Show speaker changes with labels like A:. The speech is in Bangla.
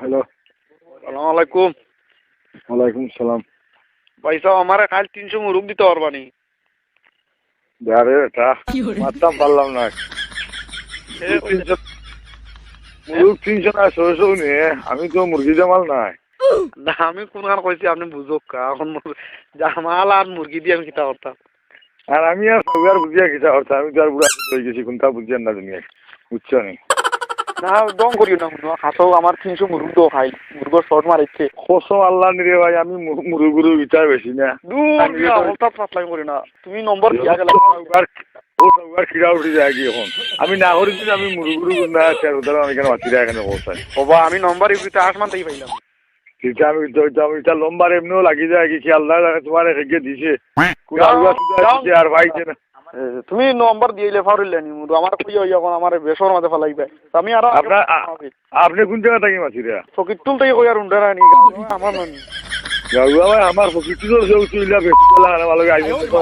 A: হ্যালো।
B: সালাম আলাইকুম
A: ওয়ালাইকুম সালাম।
B: ভাই সাহেব আমার কাল তিনশো মুরুখ দিতে পারবানি
A: আরে এটা মারতাম পারলাম না। তিনশো মুরুখ তিনশো না ছয়শো নিয়ে আমি তো মুরগি জামাল নাই।
B: না আমি কোন কারণ কইছি আপনি বুঝুক এখন জামাল আর মুরগি দিয়ে আমি কিতা করতাম।
A: আর আমি আর সবার বুঝিয়া কিছু করতাম? আমি তো আর বুড়া হয়ে গেছি কোনটা বুঝিয়া না দুনিয়া বুঝছ নি?
B: না করিও না শুনো হাসো আমার তিনশো মুরুখ তো খাই মুরগর শর্ট মারিচ্ছে
A: কসম আল্লাহ নিরে ভাই আমি বিচার বেশি না।
B: দূর
A: আমি
B: মিয়া, পাতলাই করি না। তুমি নম্বর দিয়া গেলে।
A: ও সবার খিরা উঠে যায় কি এখন? আমি না করি আমি না চার আমি কেন মাতিরা এখানে পৌঁছাই
B: বাবা আমি নম্বর ইউপিতে আট মান থেকে পাইলাম।
A: সেটা আমি তো তো আমি এটা লম্বার এমনিও লাগি যায় কি আল্লাহ তোমার হেগে দিছে। আর পাইছে না।
B: তুমি নম্বর দিয়েলে ফাউরিলে নি মুদু। আমার কই হই এখন? আমার বেসর মাঝে ফলাইবে। আমি আর
A: আপনি কোন জায়গা থাকি মাতিরা
B: ফকিরতুল থেকে কই আর উন্ডারা নি? আমার মানি
A: গাউয়া ভাই আমার ফকির সব সে উচিলা বেশি বেলা ভালো আইবে তো